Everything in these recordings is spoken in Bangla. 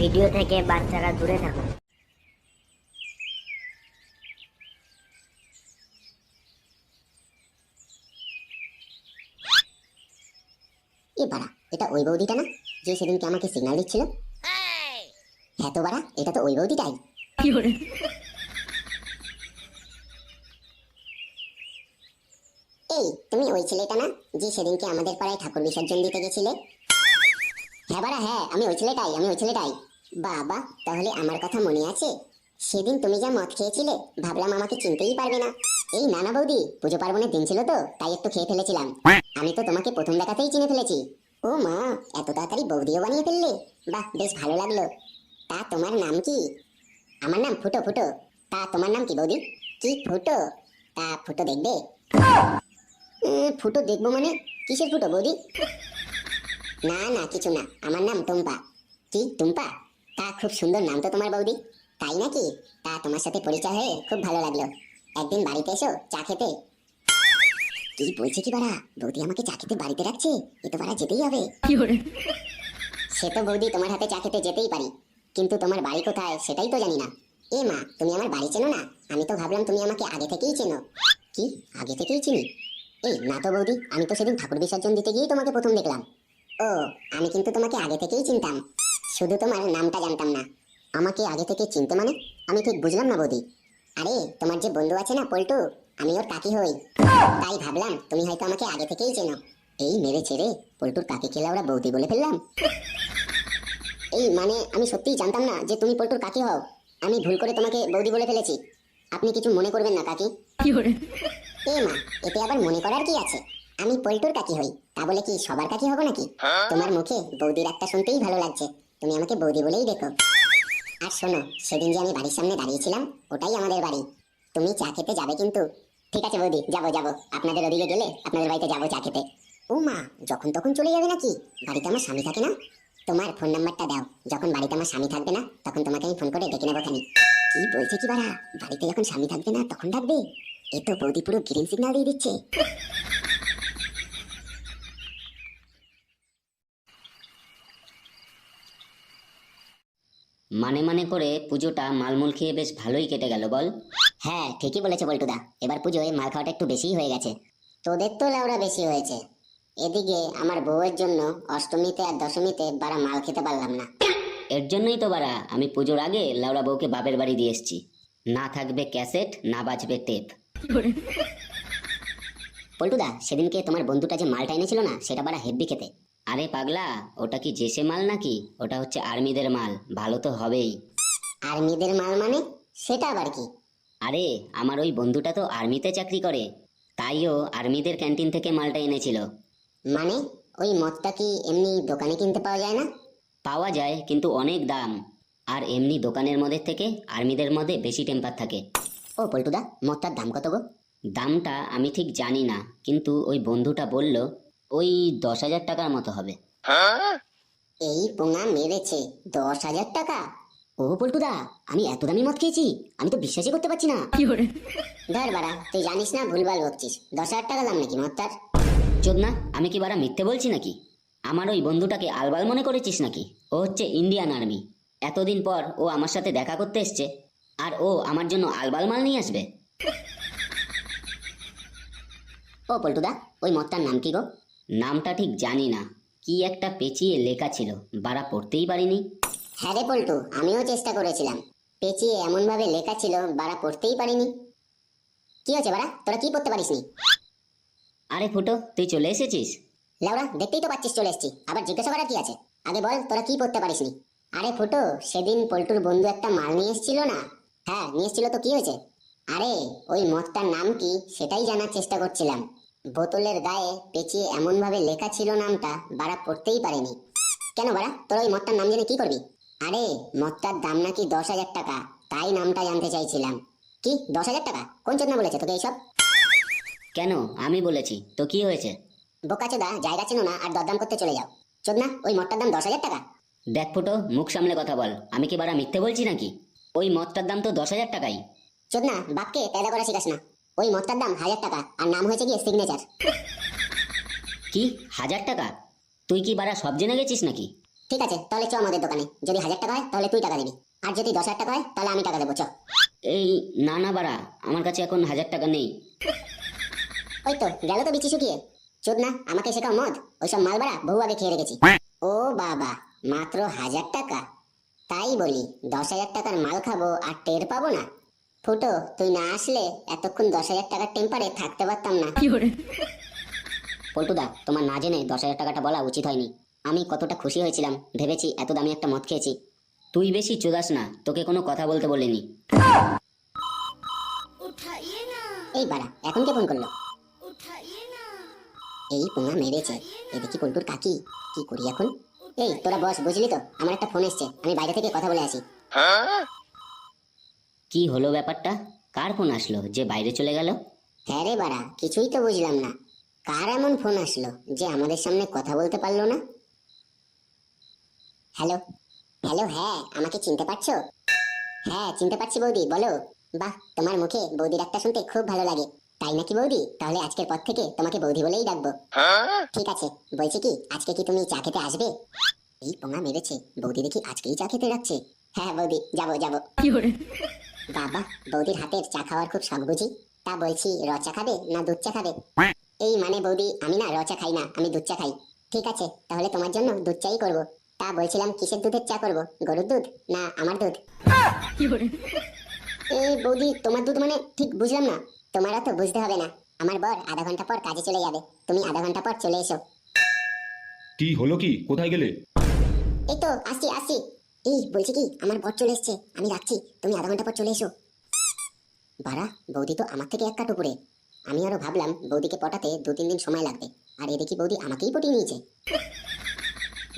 ভিডিও থেকে বাচ্চারা দূরে থাকুন এ বাড়া এটা ওই বৌদিটা না? যে সেদিনকে আমাকে সিগন্যাল দিচ্ছিল? হ্যাঁ তো বাড়া এটা তো ওই বৌদিটাই। এই তুমি ওই ছেলেটা না যে সেদিনকে আমাদের পাড়ায় ঠাকুর বিসর্জন দিতে গেছিলে? হ্যাঁ বাড়া হ্যাঁ আমি ওই ছেলেটাই আমি ওই ছেলেটাই। বাবা তাহলে আমার কথা মনে আছে? সেদিন তুমি যা মদ খেয়েছিলে ভাবলাম আমাকে চিনতেই পারবে না। এই নানা বৌদি পুজো পার্বণের দিন ছিল তো তাই একটু খেয়ে ফেলেছিলাম। আমি তো তোমাকে প্রথম দেখাতেই চিনে ফেলেছি। ও মা এত তাড়াতাড়ি বৌদিও বানিয়ে ফেললে? বাহ বেশ ভালো লাগল। তা তোমার নাম কি? আমার নাম ফুটো ফুটো। তা তোমার নাম কি বৌদি? কি ফুটো? তা ফুটো দেখবে? ফুটো দেখব মানে কিসের ফুটো বৌদি? না না কিছু না। আমার নাম টুম্পা। কি টুম্পা? তা খুব সুন্দর নাম তো তোমার বৌদি। তাই নাকি? তা তোমার সাথে পরিচয় হয়ে খুব ভালো লাগল। একদিন বাড়িতে এসো চা খেতে। কি বলছে কি বাড়া? বৌদি আমাকে চা খেতে বাড়িতে রাখছে? এ তো বাড়া যেতেই হবে। সে তো বৌদি তোমার হাতে চা খেতে যেতেই পারি। কিন্তু তোমার বাড়ি কোথায় সেটাই তো জানি না। এ মা তুমি আমার বাড়ি চেনো না? আমি তো ভাবলাম তুমি আমাকে আগে থেকেই চেনো। কি? আগে থেকেই চিনি? এই না তো বৌদি আমি তো সেদিন ঠাকুর বিসর্জন দিতে গিয়েই তোমাকে প্রথম দেখলাম। ও আমি কিন্তু তোমাকে আগে থেকেই চিনতাম। শুধু তোমার নামটা জানতাম না। আমাকে আগে থেকে চিনতে মানে? আমি ঠিক বুঝলাম না বৌদি। আরে তোমার যে বন্ধু আছে না পল্টু? আমি ওর কাকি হই। তাই ভাবলাম তুমি হয়তো আমাকে আগে থেকেই চেনো। এই মেরে ছেড়ে পল্টুর কাকি খেলা ওরা বৌদি বলে ফেললাম। এই মানে আমি সত্যিই জানতাম না যে তুমি পল্টুর কাকি হও। আমি ভুল করে তোমাকে বৌদি বলে ফেলেছি। আপনি কিছু মনে করবেন না কাকি। এ মা এতে আবার মনে করার কি আছে? আমি পল্টুর কাকি হই তা বলে কি সবার কাকি হব নাকি? তোমার মুখে বৌদির একটা শুনতেই ভালো লাগছে তুমি আমাকে বৌদি বলেই দেখো আর শোনো সেদিন যে আমি বাড়ির সামনে দাঁড়িয়েছিলাম ওটাই আমাদের বাড়ি। তুমি চা খেতে যাবে কিন্তু। ঠিক আছে বৌদি যাব যাব। আপনাদের ওদিকে গেলে আপনাদের বাড়িতে যাব চা খেতে। ও মা যখন তখন চলে যাবে নাকি? বাড়িতে আমার স্বামী থাকে না? তোমার ফোন নাম্বারটা দাও যখন বাড়িতে আমার স্বামী থাকবে না তখন তোমাকে আমি ফোন করে ডেকে নেব খানি। কি বলছে কি বাড়া? বাড়িতে যখন স্বামী থাকবে না তখন ডাকবে? এ তো বৌদি পুরো গ্রিন সিগন্যাল দিয়ে দিচ্ছে। মানে মানে করে পুজোটা মালমূল খেয়ে বেশ ভালোই কেটে গেল বল। হ্যাঁ ঠিকই বলেছে বল্টুদা। এবার পুজোয় মাল খাওয়াটা একটু বেশিই হয়ে গেছে। তোদের তো লাউরা বেশি হয়েছে। এদিকে আমার বউয়ের জন্য অষ্টমীতে আর দশমীতে বারা মাল খেতে পারলাম না। এর জন্যই তো বারা আমি পুজোর আগে লাউড়া বউকে বাপের বাড়ি দিয়ে এসছি। না থাকবে ক্যাসেট না বাজবে টেপ। পল্টুদা সেদিনকে তোমার বন্ধুটা যে মালটা এনেছিল না সেটা বারা হেব্বি খেতে। আরে পাগলা ওটা কি জেসে মাল নাকি? ওটা হচ্ছে আর্মিদের মাল ভালো তো হবেই। আর্মিদের মাল মানে? সেটা আবার কি? আরে আমার ওই বন্ধুটা তো আর্মিতে চাকরি করে। তাইও আর্মিদের ক্যান্টিন থেকে মালটা এনেছিল। মানে? ওই মদটা কি এমনি দোকানে কিনতে পাওয়া যায় না? পাওয়া যায় কিন্তু অনেক দাম। আর এমনি দোকানের মধ্যে থেকে আর্মিদের মধ্যে বেশি টেম্পার থাকে। ও পল্টুদা মদটার দাম কত গো? দামটা আমি ঠিক জানি না কিন্তু ওই বন্ধুটা বলল ওই দশ হাজার টাকার মতো হবে। এই পোঙা মেরেছে দশ হাজার টাকা? ও পল্টুদা আমি এত দামি মদ খেয়েছি আমি তো বিশ্বাসই করতে পারছি না। ধর বাড়া তুই জানিস না ভুলভাল বকছিস দশ হাজার টাকা দাম নাকি মদটার? চোদ না আমি কি বারা মিথ্যে বলছি নাকি? আমার ওই বন্ধুটাকে আলবাল মনে করেছিস নাকি? ও হচ্ছে ইন্ডিয়ান আর্মি। এতদিন পর ও আমার সাথে দেখা করতে এসছে। আর ও আমার জন্য আলবাল মাল নিয়ে আসবে। ও পল্টুদা ওই মদটার নাম কি গো? নামটা ঠিক জানি না। কি একটা পেঁচিয়ে লেখা ছিল। বারা পড়তেই পারিনি। হ্যাঁ রে পল্টু আমিও চেষ্টা করেছিলাম। পেঁচিয়ে এমন ভাবে লেখা ছিল বাড়া পড়তেই পারিনি। কি হয়েছে বাড়া তোরা কি পড়তে পারিসনি? আরে ফুটো তুই চলে এসেছিস? লাউরা দেখতেই তো পাচ্ছিস চলে এসছি। আবার জিজ্ঞাসা করার কি আছে? আগে বল তোরা কি পড়তে পারিসনি? আরে ফুটো সেদিন পল্টুর বন্ধু একটা মাল নিয়ে এসেছিল না? হ্যাঁ নিয়ে এসেছিল তো কি হয়েছে? আরে ওই মদটার নাম কি? সেটাই জানার চেষ্টা করছিলাম। বোতলের গায়ে পেঁচিয়ে এমন ভাবে লেখা ছিল নামটা বাড়া পড়তেই পারেনি। কেন বাড়া তোর ওই মদটার নাম জেনে কি করবি? আরে মদটার দাম নাকি দশ হাজার টাকা। তাই নামটা জানতে চাইছিলাম। কি? দশ হাজার টাকা? কোন চোদনা বলেছে তোকে এইসব? কেন? আমি বলেছি। তো কি হয়েছে? বোকাচোদা জায়গা চেনো না আর দরদাম করতে চলে যাও। চোদনা ওই মদটার দাম দশ হাজার টাকা? দেখ ফুটো মুখ সামলে কথা বল। আমি কি বারা মিথ্যে বলছি নাকি? ওই মদটার দাম তো দশ হাজার টাকাই। চোদনা বাপকে পেদা করা শিখাস না। ওই মদটার দাম হাজার টাকা আর নাম হয়েছে গিয়ে সিগনেচার কি? হাজার টাকা? তুই কি বারা সব জেনে গেছিস নাকি? ঠিক আছে তাহলে চ আমাদের দোকানে। যদি হাজার টাকা হয় তাহলে তুই টাকা দিবি। আর যদি দশ হাজার টাকা হয় তাহলে আমি টাকা দেবো চ। এই না না বাড়া আমার কাছে এখন হাজার টাকা নেই। ওই তো গেল তো বিচি শুকিয়ে। চোদ না আমাকে শেখাও মদ? ওইসব মাল বাড়া বহু আগে খেয়ে রেখেছি। ও বাবা মাত্র হাজার টাকা? তাই বলি দশ হাজার টাকার মাল খাব আর টের পাবো না? ফুটো তুই না আসলে এতক্ষণ দশ হাজার টাকার টেম্পারে থাকতে পারতাম না। পল্টুদা তোমার না জেনে দশ হাজার টাকাটা বলা উচিত হয়নি। আমি কতটা খুশি হয়েছিলাম ভেবেছি এত দামি একটা মদ খেয়েছি। তুই বেশি চুদাস না তোকে কোনো কথা বলতে বলিনি। এই বাড়া এখন কে ফোন করল? এই পোঙা মেরেছে এদিকে পল্টুর কাকি কি করি এখন? এই তোরা বস বুঝলি তো? আমার একটা ফোন এসছে আমি বাইরে থেকে কথা বলে আসি। কি হলো ব্যাপারটা? কার ফোন আসলো? যে বাইরে চলে গেল? হ্যাঁ রে বাড়া কিছুই তো বুঝলাম না। কার এমন ফোন আসলো যে আমাদের সামনে কথা বলতে পারল না? হ্যালো হ্যালো হ্যাঁ আমাকে চিনতে পারছ? হ্যাঁ চিনতে পারছি বৌদি বলো। বাহ তোমার মুখে বৌদির একটা শুনতে খুব ভালো লাগে। তাই নাকি বৌদি? তাহলে আজকের পর থেকে তোমাকে বৌদি বলেই ডাকবো। ঠিক আছে বলছি কি আজকে কি তুমি চা খেতে আসবে? এই পোঙা মেরেছে বৌদি দেখি আজকেই চা খেতে যাচ্ছে। হ্যাঁ বৌদি যাব যাব। বাবা বৌদির হাতের চা খাওয়ার খুব শখ বুঝি। তা বলছি র চা খাবে না দুধ চা খাবে? এই মানে বৌদি আমি না র চা খাই না আমি দুধ চা খাই। ঠিক আছে তাহলে তোমার জন্য দুধ চাই করব। তা বলছিলাম কিসের দুধের চা করব? গরুর দুধ না আমার দুধ? এই বৌদি তোমার দুধ মানে ঠিক বুঝলাম না। তোমারও তো বুঝতে হবে না। আমার বর আধা ঘণ্টা পর কাজে চলে যাবে। তুমি আধা ঘণ্টা পর চলে এসো। কি হলো কি? কোথায় গেলে? এই তো আসছি আসছি। এই, বলছি কি, আমার বর চলে এসছে, আমি রাখছি, তুমি আধা ঘণ্টা পর চলে এসো। বাড়া, বৌদি তো আমার থেকে এক কাট উপরে। আমি আরও ভাবলাম, বৌদিকে পটাতে দু তিন দিন সময় লাগবে, আর এদিকে বৌদি আমাকেই পটিয়ে নিয়েছে।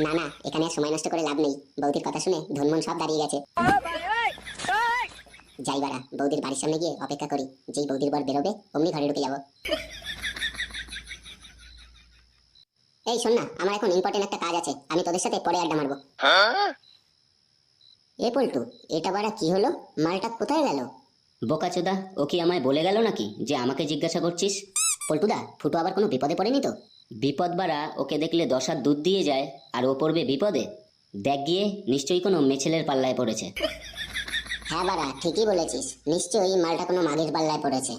না না, এখানে আর সময় নষ্ট করে লাভ নেই, বৌদির কথা শুনে ধনমন সব দাঁড়িয়ে গেছে। যাই বাড়া, বৌদির বাড়ির সামনে গিয়ে অপেক্ষা করি, যেই বৌদির বর বেরোবে, অমনি ঘরে ঢুকে যাব। এই শোন না, আমার এখন ইম্পর্টেন্ট একটা কাজ আছে, আমি তোদের সাথে পরে আড্ডা মারবো। এ পল্টু এটা বাড়া কি হলো? মালটা কোথায় গেল? বোকাচোদা ও কি আমায় বলে গেল নাকি যে আমাকে জিজ্ঞাসা করছিস? পল্টুদা ফুটো আবার কোনো বিপদে পড়েনি তো? বিপদ বাড়া ওকে দেখলে দশ হাত দুধ দিয়ে যায় আর ও পড়বে বিপদে? দেখ গিয়ে নিশ্চয়ই কোনো মেছেলের পাল্লায় পড়েছে। হ্যাঁ বাড়া ঠিকই বলেছিস নিশ্চয়ই মালটা কোনো মাগের পাল্লায় পড়েছে।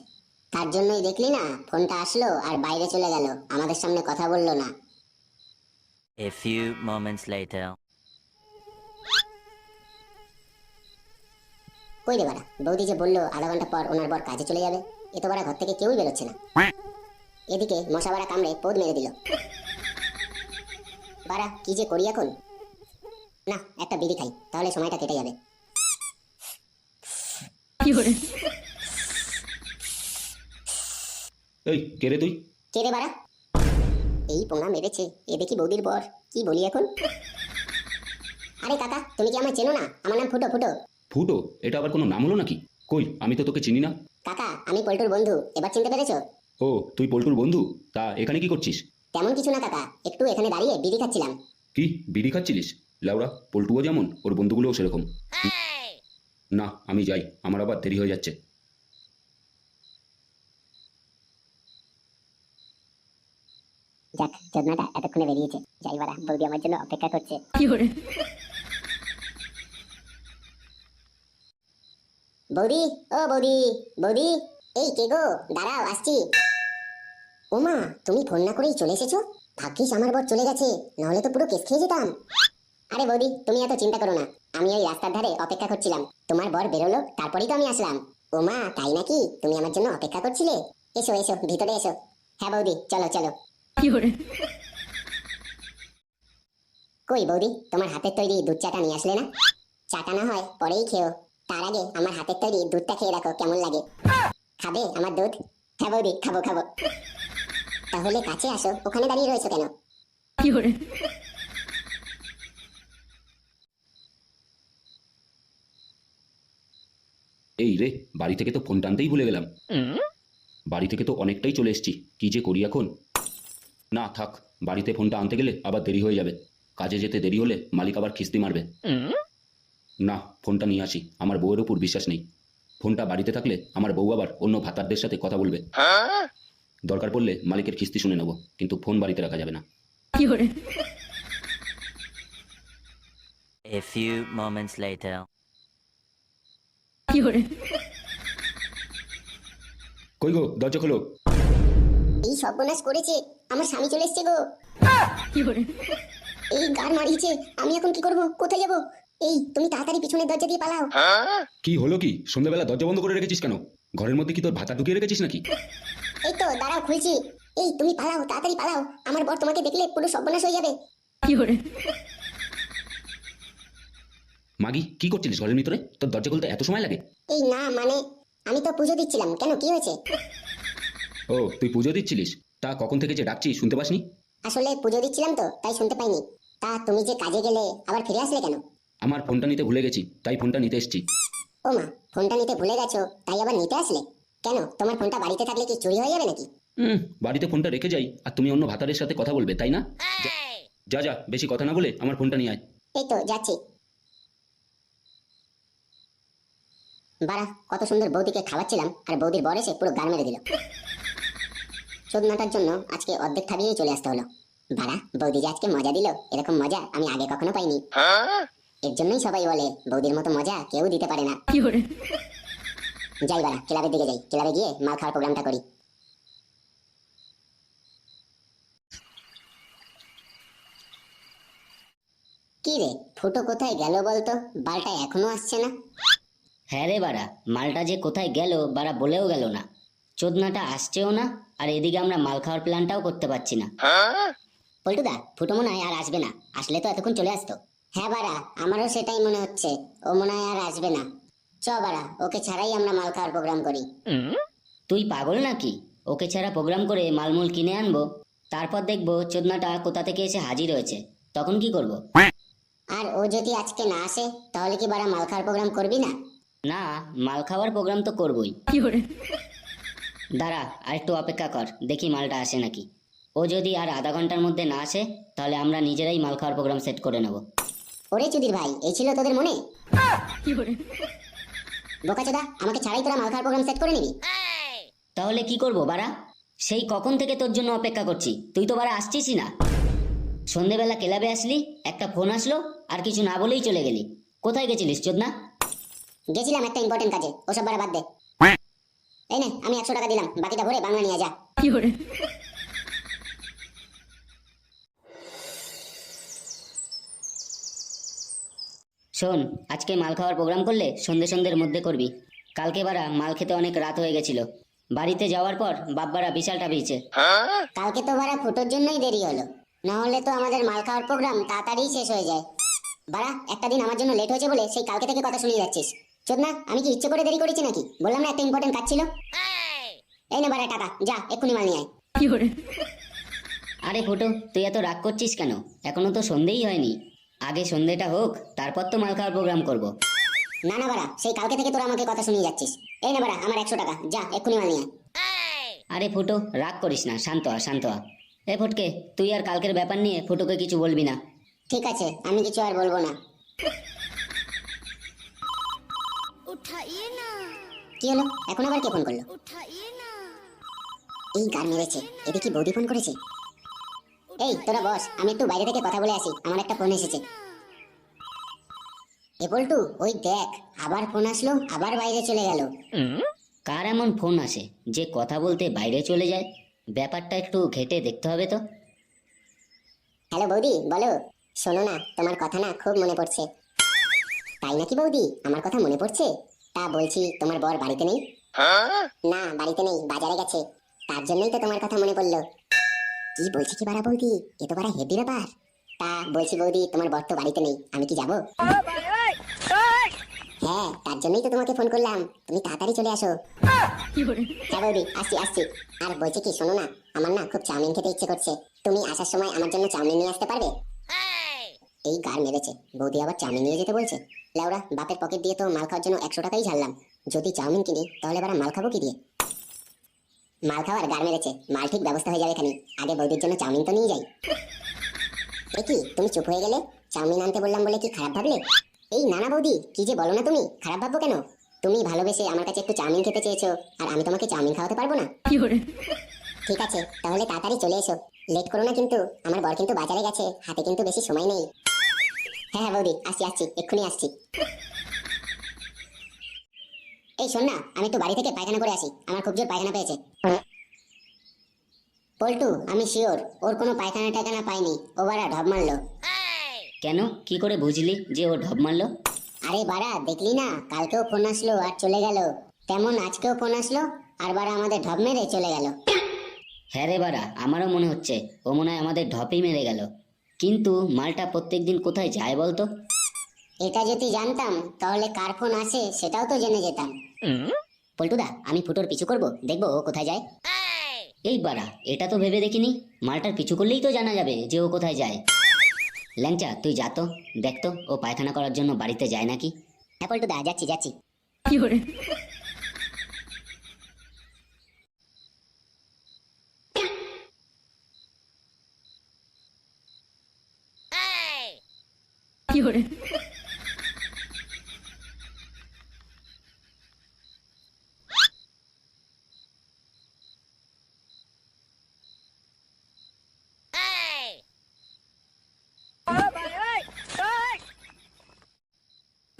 তার জন্যই দেখলি না ফোনটা আসলো আর বাইরে চলে গেল আমাদের সামনে কথা বলল না। A few moments later. কই রে বাড়া? বৌদি যে বলল আধা ঘণ্টা পর ওনার বর কাজে চলে যাবে এ তো বাড়া ঘর থেকে কেউই বেরোচ্ছে না। এদিকে মশা বাড়া কামড়ে পোদ মেরে দিল। বাড়া কি যে করি এখন? না একটা বিড়ি খাই তাহলে সময়টা কেটে যাবে। এই কে রে তুই? কে রে বাড়া? এই পোঙা মেরেছে এ দেখি বৌদির বর কি বলি এখন? আরে কাকা তুমি কি আমায় চেনো না? আমার নাম ফুটো ফুটো। ফুটো এটা আবার কোনো নাম হলো নাকি? কই আমি তো তোকে চিনি না। কাকা আমি পল্টুর বন্ধু এবার চিনতে পেরেছ? ও তুই পল্টুর বন্ধু? তা এখানে কি করছিস? তেমন কিছু না কাকা একটু এখানে দাঁড়িয়ে বিড়ি খাচ্ছিলাম। কি বিড়ি খাচ্ছিলিস? লাউরা পল্টুও যেমন ওর বন্ধুগুলোও সেরকম। না আমি যাই আমার আবার দেরি হয়ে যাচ্ছে। যাক চোদনাটা এতক্ষণে বেরিয়েছে। যাই বাড়া বৌদি আমার জন্য অপেক্ষা করছে। বৌদি ও বৌদি বৌদি এই কে গো? দাঁড়াও আসছি। ওমা তুমি ফোন না করেই চলে এসেছ? ভাগ্যিস আমার বর চলে গেছে নাহলে তো পুরো কেস খেয়ে যেতাম। আরে বৌদি তুমি এত চিন্তা করো না। আমি ওই রাস্তার ধারে অপেক্ষা করছিলাম। তোমার বর বেরোলো তারপরেই তো আমি আসলাম। ওমা তাই নাকি? তুমি আমার জন্য অপেক্ষা করছিলে? এসো এসো ভিতরে এসো। হ্যাঁ বৌদি চলো চলো। কই বৌদি তোমার হাতের তৈরি দুধ চাটা নিয়ে আসলে না? চাটা না হয় পরেই খেও। তার আগে আমার হাতের তৈরি দুধটা খেয়ে রাখো কেমন লাগে। খাবে আমার দুধ? হ্যাঁ বৌদি খাব খাব। তাহলে কাছে আসো ওখানে দাঁড়িয়ে রয়েছো কেন? এই রে বাড়ি থেকে তো ফোন টানতেই ভুলে গেলাম। বাড়ি থেকে তো অনেকটাই চলে এসেছি। কি যে করি এখন? না থাক বাড়িতে ফোনটা আনতে গেলে আবার দেরি হয়ে যাবে। কাজে যেতে দেরি হলে মালিক আবার খিস্তি মারবে। না ফোনটা নিয়ে আসি। আমার বউয়ের উপর বিশ্বাস নেই। ফোনটা বাড়িতে থাকলে আমার বউ আবার অন্য ভাতারদের সাথে কথা বলবে। দরকার পড়লে মালিকের কিস্তি শুনে নেব কিন্তু ফোন বাড়িতে রাখা যাবে না। A few moments later. কই গো দরজা খোলো। এই সর্বনাশ করেছে আমার স্বামী চলে এসছে গো। এই গার মারিয়েছে আমি এখন কি করব? কোথায় যাব? এই তুমি তাড়াতাড়ি পিছনের দরজা দিয়ে পালাও। কি হলো কি? সন্ধ্যাবেলা দরজা বন্ধ করে রেখেছিস কেন? ঘরের মধ্যে কি তোর ভাতা ঢুকিয়ে রেখেছিস নাকি? এই তো দাঁড়াও খুলছি। এই তুমি পালাও তাড়াতাড়ি পালাও। আমার বর তোমাকে দেখলে পুরো সর্বনাশ হয়ে যাবে। মাগি কি করছিলিস ঘরের ভিতরে? তোর দরজা খুলতে এত সময় লাগে? এই না মানে আমি তো পুজো দিচ্ছিলাম। কেন কি হয়েছে? ও তুই পুজো দিচ্ছিলিস? তা কখন থেকে যে ডাকছি শুনতে পাসনি? আসলে পুজো দিচ্ছিলাম তো তাই শুনতে পাইনি। তা তুমি যে কাজে গেলে আবার ফিরে আসলে কেন? আমার ফোনটা নিতে ভুলে গেছি তাই ফোনটা নিতে এসেছি। ও মা ফোনটা নিতে ভুলে গেছো তাই আবার নিতে আসলে? কেন তোমার ফোনটা বাড়িতে থাকলে কি চুরি হয়ে যাবে নাকি? হুম বাড়িতে ফোনটা রেখে যাই আর তুমি অন্য ভাতারের সাথে কথা বলবে তাই না? যা- যা বেশি কথা না বলে আমার ফোনটা নিয়ে আয়। এই তো যাচ্ছি। বাড়া কত সুন্দর বৌদিকে খাওয়াচ্ছিলাম আর বৌদির বর এসে পুরো গান মেরে দিল। চোদনাটার জন্য আজকে অর্ধেক খাবিয়েই চলে আসতে হলো। বাড়া বৌদি যে আজকে মজা দিল এরকম মজা আমি আগে কখনো পাইনি। এর জন্যই সবাই বলে বৌদির মতো মজা কেউ দিতে পারে না। যাই বাড়া ক্লাবের দিকে যাই। ক্লাবে গিয়ে মাল খাওয়ার প্রোগ্রামটা করি। কি রে ফুটো কোথায় গেল বলতো? বালটা এখনও আসছে না? হ্যাঁ রে বাড়া মালটা যে কোথায় গেল বাড়া বলেও গেল না। চোদনাটা আসছেও না আর এদিকে আমরা মাল খাওয়ার প্ল্যানটাও করতে পারছি না। পল্টুদা ফুটো মনে হয় আর আসবে না। আসলে তো এতক্ষণ চলে আসতো। হ্যাঁ বাড়া আমারও সেটাই মনে হচ্ছে। ও মনে হয় আর আসবে না। চ বাড়া ওকে ছাড়াই আমরা মাল খাওয়ার প্রোগ্রাম করি। তুই পাগল নাকি? ওকে ছাড়া প্রোগ্রাম করে মালমূল কিনে আনব। তারপর দেখব চোদনাটা কোথা থেকে এসে হাজির হয়েছে। তখন কি করব। আর ও যদি আজকে না আসে তাহলে কি বাড়া মাল খাওয়ার প্রোগ্রাম করবি না? না মাল খাওয়ার প্রোগ্রাম তো করবই। দাঁড়া আর একটু অপেক্ষা কর দেখি মালটা আসে নাকি। ও যদি আর আধা ঘণ্টার মধ্যে না আসে তাহলে আমরা নিজেরাই মাল খাওয়ার প্রোগ্রাম সেট করে নেব। ওরে চুদির ভাই এই ছিল তোদের মনে? বোকাচোদা আমাকে ছাড়াই তোরা মাল খাওয়ার প্রোগ্রাম সেট করে নিবি। তাহলে কি করব বাড়া? সেই কখন থেকে তোর জন্য অপেক্ষা করছি? তুই তো বাড়া আসছিসই না। সন্ধেবেলা ক্লাবে আসলি একটা ফোন আসলো আর কিছু না বলেই চলে গেলি। কোথায় গেছিলিস চোদনা? গেছিলাম একটা ইম্পর্টেন্ট কাজে ওসব বাড়া বাদ দে। এই নে আমি একশো টাকা দিলাম বাকিটা ভরে বাংলা নিয়ে যা। শোন আজকে মাল খাওয়ার প্রোগ্রাম করলে সন্ধে সন্ধ্যের মধ্যে করবি। কালকে বারা মাল খেতে অনেক রাত হয়ে গেছিল। বাড়িতে যাওয়ার পর বাব্বারা বিশালটা ভিজছে কালকে তো বাড়া ফুটোর জন্যই দেরি হলো। না হলে তো আমাদের মাল খাওয়ার প্রোগ্রাম তাড়াতাড়ি শেষ হয়ে যায়। বাড়া একটা দিন আমার জন্য লেট হয়েছে বলে সেই কালকে থেকে কথা শুনিয়ে যাচ্ছিস। চোদ না আমি কি ইচ্ছে করে দেরি করেছি নাকি? বললাম না একটা ইম্পর্টেন্ট কাজ ছিল। এই না বাড়া টাকা যা এক্ষুনি মাল নিয়ে আয়। আরে ফুটো তুই এত রাগ করছিস কেন? এখনও তো সন্ধেই হয়নি। আগে সন্ধেটা হোক তারপর তো মাল খাওয়ার প্রোগ্রাম করব। না না বাড়া সেই কালকে থেকে তোর আমাকে কথা শুনিয়ে যাচ্ছিস। এই না বাড়া আমার একশো টাকা যা এক্ষুনি মাল নিয়ে আরে ফুটো রাগ করিস না শান্ত আ শান্ত আ এ ফুটকে তুই আর কালকের ব্যাপার নিয়ে ফুটোকে কিছু বলবি না। ঠিক আছে আমি কিছু আর বলব না। উঠাইয়ে না। কি হলো? এখন আবার কে ফোন করল? উঠাইয়ে না। এই গান মেরেছে এদিকে বৌদি ফোন করেছে? এই তোরা বস আমি একটু বাইরে থেকে কথা বলে আসি আমার একটা ফোন এসেছে। এ পল্টু ওই দেখ আবার ফোন আসলো আবার বাইরে চলে গেল। কার এমন ফোন আসে যে কথা বলতে বাইরে চলে যায়? ব্যাপারটা একটু ঘেটে দেখতে হবে তো। হ্যালো বৌদি বলো। শোনো না তোমার কথা না খুব মনে পড়ছে। তাই নাকি বৌদি? আমার কথা মনে পড়ছে? তা বলছি তোমার বর বাড়িতে নেই? না বাড়িতে নেই বাজারে গেছে। তার জন্যই তো তোমার কথা মনে পড়ল। কি বলছি কি বাড়া বৌদি? এ তো বাড়া হেভি ব্যাপার। তা বলছি বৌদি, তোমার বর তো বাড়িতে নেই, আমি কি যাব? হ্যাঁ তার জন্যই তো তোমাকে ফোন করলাম। তুমি তাড়াতাড়ি চলে আসো। হ্যাঁ বৌদি, আসছি আসছি। আর বলছি কি, শোনো না, আমার না খুব চাউমিন খেতে ইচ্ছে করছে। তুমি আসার সময় আমার জন্য চাউমিন নিয়ে আসতে পারবে? এই গার মেরেছে। বৌদি আবার চাউমিন নিয়ে যেতে বলছে? লাউরা, বাপের পকেট দিয়ে তো মাল খাওয়ার জন্য একশো টাকাই ঝাড়লাম। যদি চাউমিন কিনি, তাহলে এবার মাল খাব কি দিয়ে? মাল খাওয়ার গার মেরেছে মাল ঠিক ব্যবস্থা হয়ে যাবে এখানে আগে বৌদির জন্য চাউমিন তো নিয়ে যাই। এ কি তুমি চুপ হয়ে গেলে? চাউমিন আনতে বললাম বলে কি খারাপ ভাবলে? এই নানা বৌদি কি যে বলো না তুমি খারাপ ভাববো কেন? তুমি ভালোবেসে আমার কাছে একটু চাউমিন খেতে চেয়েছো আর আমি তোমাকে চাউমিন খাওয়াতে পারব না। ঠিক আছে তাহলে তাড়াতাড়ি চলে এসো। লেট করো না কিন্তু আমার বর কিন্তু বাজারে গেছে হাতে কিন্তু বেশি সময় নেই। হ্যাঁ হ্যাঁ বৌদি আসছি আসছি এক্ষুনি আসছি। এই শোন না আমি তো বাড়ি থেকে পায়খানা করে আসি। আমার খুব জোর পায়খানা পেয়েছে। পল্টু আমি শিওর ওর কোনো পায়খানা টায়খানা পাইনি। ও বাড়া ঢপ মারলো। কেন? কি করে বুঝলি যে ও ঢপ মারলো? আরে বাড়া দেখলি না কালকেও ফোন আসলো আর চলে গেল। তেমন আজকেও ফোন আসলো আর বাড়া আমাদের ঢপ মেরে চলে গেল। হ্যাঁ রে বাড়া আমারও মনে হচ্ছে ও মনে হয় আমাদের ঢপেই মেরে গেল। কিন্তু মালটা প্রত্যেকদিন কোথায় যায় বলতো? এটা যদি জানতাম তাহলে কার ফোন আসে সেটাও তো জেনে যেতাম। পল্টুদা আমি ফুটোর পিছু করব দেখব ও কোথায় যায়। এই! বাড়া এটা তো ভেবে দেখিনি। মালটার পিছু করলেই তো জানা যাবে যে ও কোথায় যায়। ল্যাংচা তুই যা তো দেখ তো ও পায়খানা করার জন্য বাড়িতে যায় নাকি? হ্যাঁ পল্টুদা যাচ্ছি যাচ্ছি।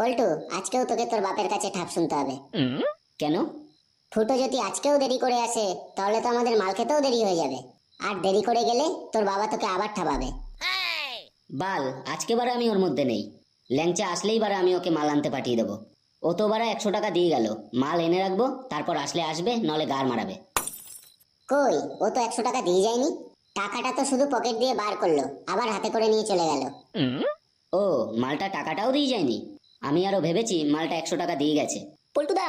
পল্টু আজকেও তোকে তোর বাপের কাছে ঠাপ শুনতে হবে। কেন? ফুটো যদি আজকেও দেরি করে আসে তাহলে তো আমাদের মাল খেতেও দেরি হয়ে যাবে। আর দেরি করে গেলে তোর বাবা তোকে আবার ঠাপাবে। বাল আজকে বারে আমি ওর মধ্যে নেই। ল্যাংচা আসলেই বারে আমি ওকে মাল আনতে পাঠিয়ে দেবো। ও তো বারা একশো টাকা দিয়ে গেল। মাল এনে রাখব তারপর আসলে আসবে নলে গার মারাবে। কই ও তো একশো টাকা দিয়ে যায়নি? টাকাটা তো শুধু পকেট দিয়ে বার করল আবার হাতে করে নিয়ে চলে গেল। ও মালটা টাকাটাও দিয়ে যায়নি? আমি আরও ভেবেছি মালটা একশো টাকা দিয়ে গেছে। পল্টুদা!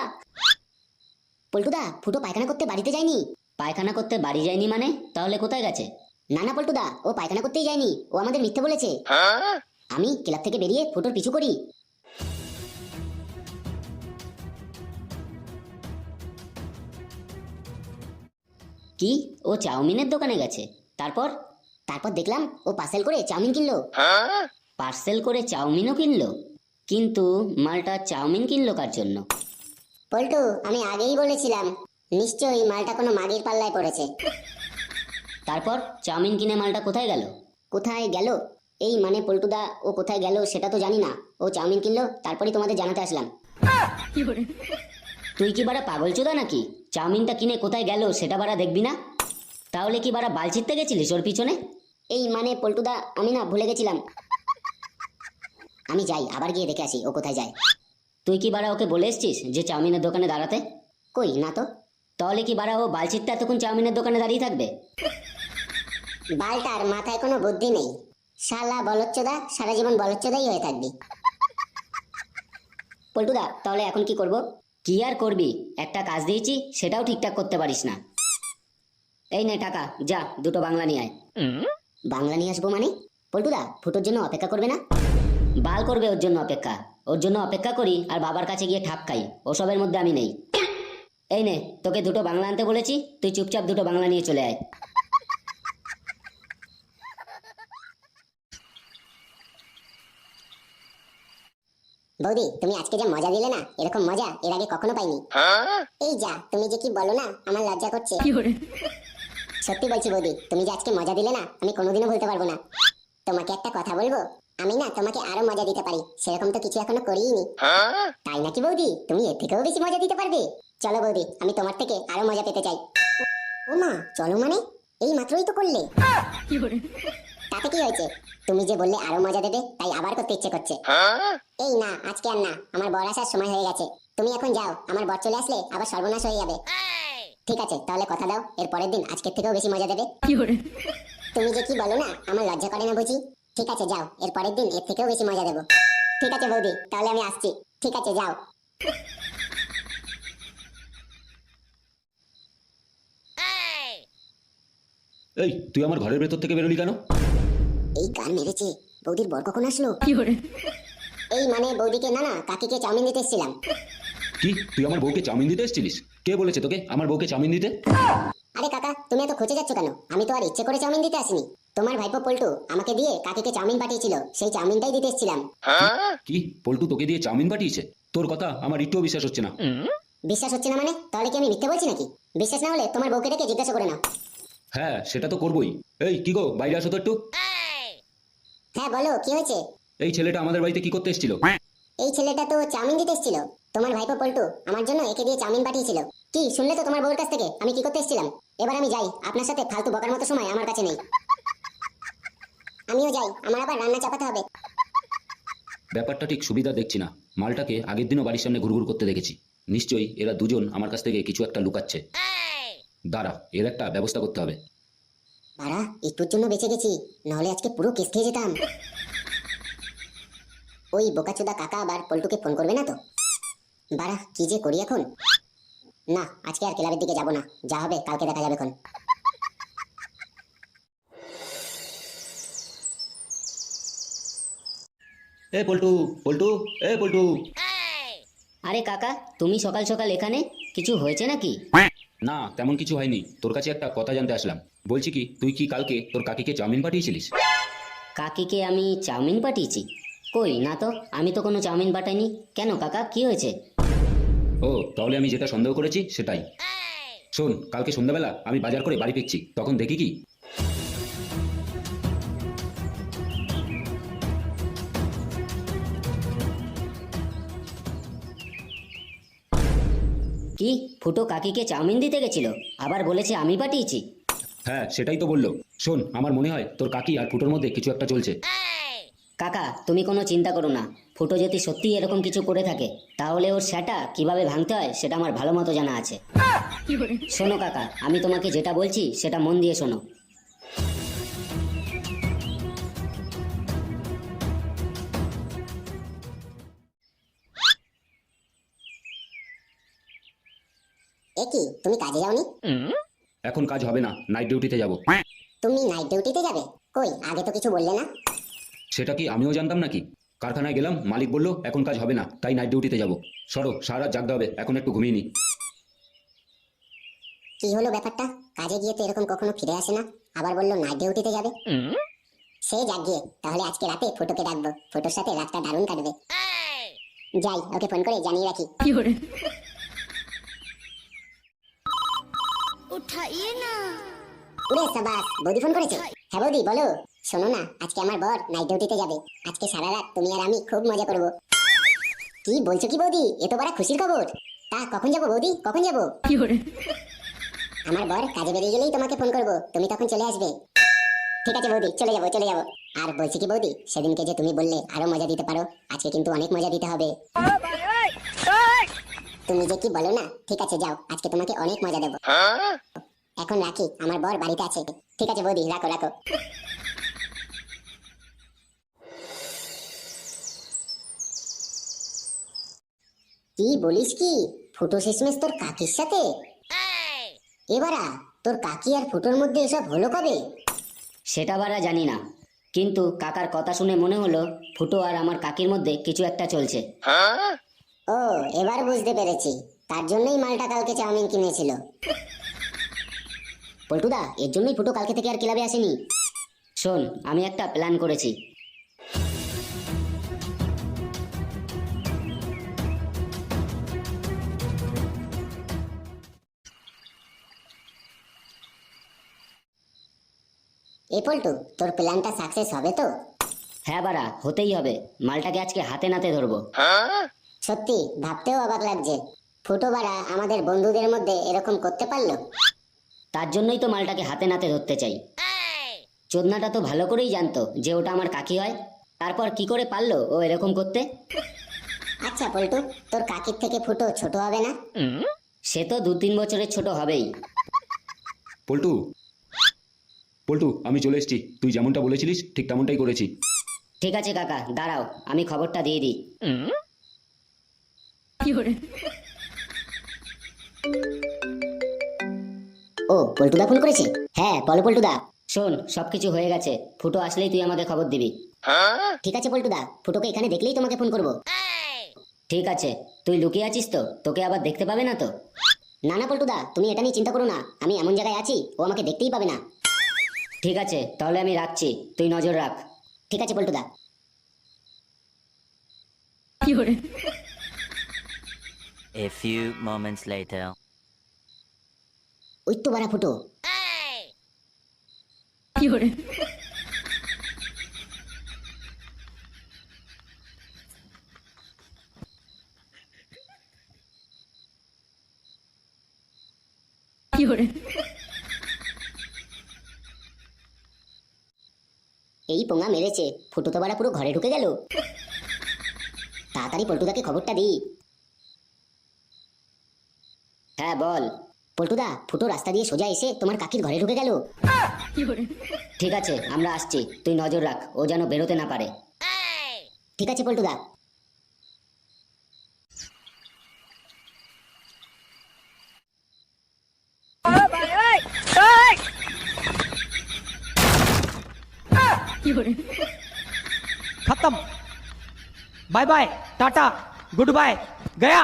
পল্টুদা ফুটো পায়খানা করতে বাড়িতে যায়নি? পায়খানা করতে বাড়ি যায়নি মানে? তাহলে কোথায় গেছে? না না পল্টুদা ও পায়খানা করতেই যায়নি। ও আমাদের মিথ্যে বলেছে। আমি ক্লাব থেকে বেরিয়ে ফুটোর পিছু করি। কি? ও চাউমিনের দোকানে গেছে। তারপর? তারপর দেখলাম ও পার্সেল করে চাউমিন কিনলো। পার্সেল করে চাউমিনও কিনলো? কিন্তু মালটা চাউমিন কিনলো কার জন্য? পল্টু আমি আগেই বলেছিলাম নিশ্চয়ই মালটা কোনো মাগির পাল্লায় পড়েছে। তারপর চাউমিন কিনে মালটা কোথায় গেল? কোথায় গেল? এই মানে পল্টুদা ও কোথায় গেল সেটা তো জানি না। ও চাউমিন কিনলো তারপরেই তোমাদের জানাতে আসলাম। তুই কি বারা পাগল চোদা নাকি? চাউমিনটা কিনে কোথায় গেল সেটা বারা দেখবি না? তাহলে কি বারা বাল ছিটতে গেছিলিস ওর পিছনে? এই মানে পল্টুদা আমি না ভুলে গেছিলাম। আমি যাই আবার গিয়ে দেখে আসি ও কোথায় যায়। তুই কি বারা ওকে বলে এসছিস যে চাউমিনের দোকানে দাঁড়াতে? কই না তো। তাহলে কি বারা ও বাল ছিটতে এতক্ষণ চাউমিনের দোকানে দাঁড়িয়ে থাকবে? বালটার মাথায় কোনো বুদ্ধি নেই। শালা বলচ্চদা সারা জীবন বলচ্চদাই হয়ে থাকবি। পল্টুদা তাহলে এখন কি করব? কি আর করবি? একটা কাজ দিয়েছি সেটাও ঠিকঠাক করতে পারিস না। এই নে টাকা যা দুটো বাংলা নিয়ে আয়। বাংলা নিয়ে আসব মানে? পল্টুদা ফুটোর জন্য অপেক্ষা করবে না? বাল করবে ওর জন্য অপেক্ষা। ওর জন্য অপেক্ষা করি আর বাবার কাছে গিয়ে ঠাপ খাই। ওসবের মধ্যে আমি নেই। এই নে তোকে দুটো বাংলা আনতে বলেছি তুই চুপচাপ দুটো বাংলা নিয়ে চলে আয়। বৌদি তুমি আজকে যে মজা দিলে না এরকম মজা এর আগে কখনো পাইনি। এই যা তুমি যে কি বলো না আমার লজ্জা করছে। সত্যি বলছি বৌদি তুমি যে আজকে মজা দিলে না আমি কোনোদিনও ভুলতে পারব না। তোমাকে একটা কথা বলব আমি না তোমাকে আরও মজা দিতে পারি। সেরকম তো কিছু এখনও করিনি তাই নাকি বৌদি? তুমি এর থেকেও বেশি মজা দিতে পারবে? চলো বৌদি আমি তোমার থেকে আরও মজা পেতে চাই। ও মা চলো মানে? এই মাত্রই তো করলে। তাতে কি হয়েছে? তুমি যে বললে আরও মজা দেবে তাই আবার করতে ইচ্ছে করছে। এই না আজকে আর না আমার বর আসার সময় হয়ে গেছে। তুমি এখন যাও আমার বর চলে আসলে আবার সর্বনাশ হয়ে যাবে। ঠিক আছে তাহলে কথা দাও এর পরের দিন আজকের থেকেও বেশি মজা দেবে। তুমি যে কি বলো না আমার লজ্জা করে না বুঝি? ঠিক আছে যাও। এর পরের দিন এর থেকেও বেশি মজা দেবো। ঠিক আছে বৌদি তাহলে আমি আসছি। ঠিক আছে যাও। এই তুই আমার ঘরের ভেতর থেকে বেরোলি কেন? এই কার মেরেছে। বৌদির বর কখন আসলো? এই মানে বৌদিকে না না কাকিকে চাউমিন দিতে এসেছিলাম। কি? তুই আমার বউকে চাউমিন দিতে এসেছিলিস? কে বলেছে তোকে? আমার বউকে চাউমিন দিতে? আরে কাকা তুমি এত খুঁজে যাচ্ছ কেন? আমি তো আর ইচ্ছে করে চাউমিন দিতে আসিনি। তোমার ভাইপো পল্টু আমাকে দিয়ে কাকিকে চাউমিন পাঠিয়েছিল সেই চাউমিনটাই দিতে এসেছিলাম। কি? পল্টু তোকে দিয়ে চাউমিন পাঠিয়েছে? তোর কথা আমার একটুও বিশ্বাস হচ্ছে না। বিশ্বাস হচ্ছে না মানে? তাহলে কি আমি মিথ্যে বলছি নাকি? বিশ্বাস না হলে তোমার বউকে ডেকে জিজ্ঞাসা করে নাও। হ্যাঁ সেটা তো করবোই। এই কি গো বাইরে আসো তো একটু। হ্যাঁ বলো কি হয়েছে? এই ছেলেটা আমাদের বাড়িতে কি করতে এসেছিল? এই ছেলেটা তো চাউমিন দিতে এসেছিল। তোমার ভাইপো পল্টু আমার জন্য একে দিয়ে চাউমিন পাঠিয়েছিল। কি শুনলে তো তোমার বউর কাছ থেকে? আমি কি করতে এসেছিলাম? এবার আমি যাই আপনার সাথে ফালতু বকার মতো সময় আমার কাছে নেই। আমিও যাই আমার আবার রান্না চাপাতে হবে। ব্যাপারটা ঠিক সুবিধা দেখছি না। মালটাকে আগের দিনও বাড়ির সামনে ঘুরঘুর করতে দেখেছি। নিশ্চয়ই এরা দুজন আমার কাছ থেকে কিছু একটা লুকাচ্ছে। দাঁড়া এর একটা ব্যবস্থা করতে হবে। বাড়া একটুর জন্য বেঁচে গেছি নাহলে আজকে পুরো কেস খেয়ে যেতাম। ওই বোকাচোদা কাকা আবার পল্টুকে ফোন করবে না তো? বাড়া কি যে করি এখন? না আজকে আর ক্লাবের দিকে যাব না। যা হবে কালকে দেখা যাবে এখন। এ পল্টু পল্টু এ পল্টু। আরে কাকা তুমি সকাল সকাল এখানে? কিছু হয়েছে নাকি? না তেমন কিছু হয়নি। তোর কাছে একটা কথা জানতে আসলাম। বলছি কি তুই কি কালকে তোর কাকিকে চাউমিন পাঠিয়েছিলিস? কাকিকে আমি চাউমিন পাঠিয়েছি? কই না তো আমি তো কোনো চাউমিন পাঠাইনি কেন কাকা কি হয়েছে? ও তাহলে আমি যেটা সন্দেহ করেছি সেটাই। শোন কালকে সন্ধ্যাবেলা আমি বাজার করে বাড়ি ফিরছি। তখন দেখি কি কি? ফুটো কাকিকে চাউমিন দিতে গেছিল। আবার বলেছে আমি পাঠিয়েছি। হ্যাঁ সেটাই তো বলল। শোন আমার মনে হয় তোর কাকি আর ফুটোর মধ্যে কিছু একটা চলছে। কাকা তুমি কোনো চিন্তা করো না। ফুটো যদি সত্যি এরকম কিছু করে থাকে তাহলে ওর সেটা কীভাবে ভাঙতে হয় সেটা আমার ভালো মতো জানা আছে। শোনো কাকা আমি তোমাকে যেটা বলছি সেটা মন দিয়ে শোনো। এ কি তুমি কাজে যাওনি? এখন কাজ হবে না নাইট ডিউটিতে যাব। তুমি নাইট ডিউটিতে যাবে? কই আগে তো কিছু বললে না? সেটা কি আমিও জানতাম নাকি? কারখানায় গেলাম মালিক বলল এখন কাজ হবে না তাই নাইট ডিউটিতে যাব। সরো সারা জাগতে হবে এখন একটু ঘুমিয়ে নি। কি হলো ব্যাপারটা? কাজে গিয়ে তো এরকম কখনো ফিরে আসে না? আবার বলল নাইট ডিউটিতে যাবে? সে যাক গিয়ে তাহলে আজকে রাতে ফটোকে ডাকবো ফটোর সাথে রাতটা দারুণ কাটবে। যাই ওকে ফোন করে জানিয়ে রাখি। উঠাইয়ে না। সাবাস ফোন করেছে? হ্যাঁ বলো। শোনো না আজকে আমার বর নাইট ডিউটিতে যাবে। আজকে সারা রাত তুমি আর আমি খুব মজা করব। কি বলছো কি বড় খুশির খবর। তা কখন কখন আমার বর কাজে বেরিয়ে গেলেই তোমাকে ফোন করব। তুমি তখন চলে আসবে। ঠিক আছে বৌদি চলে যাব চলে যাব। আর বলছি কি বৌদি সেদিনকে যে তুমি বললে আরও মজা দিতে পারো আজকে কিন্তু অনেক মজা দিতে হবে। তুমি যে কি বলো না? ঠিক আছে, যাও। আজকে তোমাকে অনেক মজা দেবো। এখন রাখি, আমার বর বাড়িতে আছে। ঠিক আছে, বৌদি, রাখো রাখো। কি বলিস কি? ফুটো শেষমেশ তোর কাকির সাথে? এবারা তোর কাকি আর ফুটোর মধ্যে এসব হলো কবে? সেটা বারা জানি না। কিন্তু কাকার কথা শুনে মনে হলো ফুটো আর আমার কাকির মধ্যে কিছু একটা চলছে। ও এবার বুঝতে পেরেছি। তার জন্যই মালটা কালকে চাউমিন কিনেছিল। পল্টুদা এর জন্যই ফুটো কালকে থেকে আর ক্লাবে আসেনি। শোন আমি একটা প্ল্যান করেছি। এ পল্টু তোর প্ল্যানটা সাকসেস হবে তো? হ্যাঁ বারা হতেই হবে। মালটাকে আজকে হাতে নাতে ধরবো। সত্যি ভাবতেও অবাক লাগছে। ফুটো বাড়া আমাদের বন্ধুদের মধ্যে এরকম করতে পারল? তার জন্যই তো মালটাকে হাতে নাতে ধরতে চাই। চোদনাটা তো ভালো করেই জানতো যে ওটা আমার কাকি হয়। তারপর কি করে পারল ও এরকম করতে? আচ্ছা পল্টু তোর কাকির থেকে ফুটো ছোট হবে না? সে তো দু তিন বছরের ছোট হবেই। পল্টু পল্টু আমি চলে এসেছি। তুই যেমনটা বলেছিলিস ঠিক তেমনটাই করেছি। ঠিক আছে কাকা দাঁড়াও আমি খবরটা দিয়ে দিই। ও পল্টুদা ফোন করেছে? হ্যাঁ বলো পল্টুদা। শোন সবকিছু হয়ে গেছে। ফুটো আসলেই তুই আমাকে খবর দিবি। ঠিক আছে পল্টুদা ফুটোকে এখানে দেখলেই তোমাকে ফোন করব। ঠিক আছে। তুই লুকিয়ে আছিস তো তোকে আবার দেখতে পাবে না তো? না না পল্টুদা তুমি এটা নিয়ে চিন্তা করো না। আমি এমন জায়গায় আছি ও আমাকে দেখতেই পাবে না। ঠিক আছে তাহলে আমি রাখছি। তুই নজর রাখ। ঠিক আছে পল্টুদা। A few moments later. ওই তো বারা ফুটো। Hey! করে? কি এই পোঙা মেরেছে। ফুটো তো বারা পুরো ঘরে ঢুকে গেল। তাড়াতাড়ি পল্টুদাকে খবরটা দিই। হ্যাঁ বল পল্টুদা ফুটো রাস্তা দিয়ে সোজা এসে তোমার কাকির ঘরে ঢুকে গেল ঠিক আছে আমরা আসছি তুই নজর রাখ ও যেন বেরোতে না পারে ঠিক আছে পল্টুদা खत्म bye bye tata good bye गया